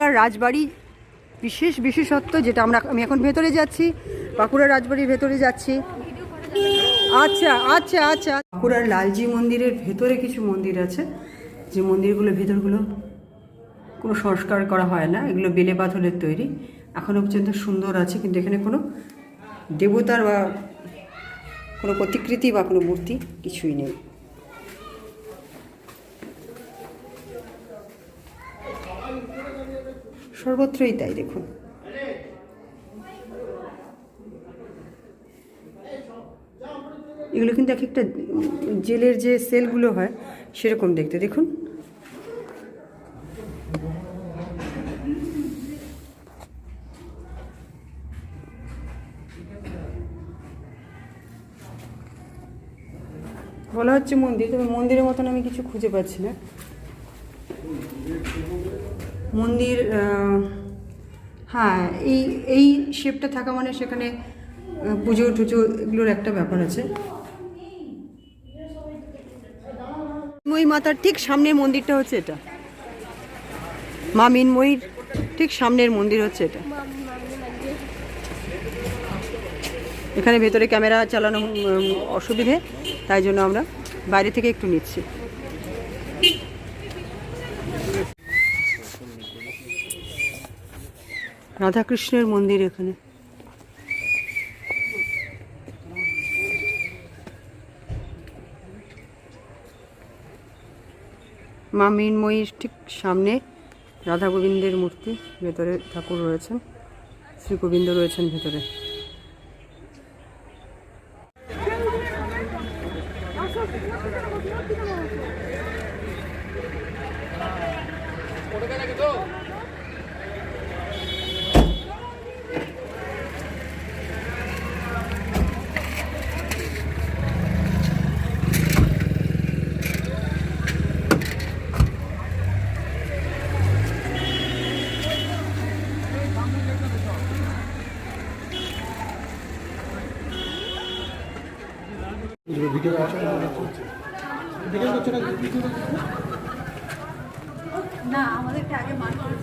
রাজবাড়ি বিশেষ বিশেষত্ব যেটা আমরা আমি এখন ভেতরে যাচ্ছি বাঁকুড়া রাজবাড়ির ভেতরে যাচ্ছি। আচ্ছা আচ্ছা আচ্ছা। বাঁকুড়ার লালজি মন্দিরের ভেতরে কিছু মন্দির আছে, যে মন্দিরগুলো ভেতরগুলো কোনো সংস্কার করা হয় না, এগুলো বেলে পাথরের তৈরি। এখনও পর্যন্ত সুন্দর আছে, কিন্তু এখানে কোনো দেবতার বা কোনো প্রতিকৃতি বা কোনো মূর্তি কিছুই নেই। সর্বত্রই তাই, দেখুন। এগুলো কিন্তু এক একটা জেলের যে সেলগুলো হয়, সেরকম দেখতে, দেখুন। বলা হচ্ছে মন্দির, তবে মন্দিরের মতন আমি কিছু খুঁজে পাচ্ছি না। মন্দির হ্যাঁ এই এই শেপটা থাকা মানে সেখানে পুজো টুজো এগুলোর একটা ব্যাপার আছে। মই মাতার ঠিক সামনের মন্দিরটা হচ্ছে এটা। মা মিনময়ীর ঠিক সামনের মন্দির হচ্ছে এটা। এখানে ভেতরে ক্যামেরা চালানো অসুবিধে, তাই জন্য আমরা বাইরে থেকে একটু নিচ্ছি। রাধাকৃষ্ণের মন্দির এখানে। মা মীনময়ীর ঠিক সামনে রাধা গোবিন্দের মূর্তি, ভেতরে ঠাকুর রয়েছেন। শ্রী গোবিন্দ রয়েছেন ভেতরে। না আমাদেরকে আগে মার্কেট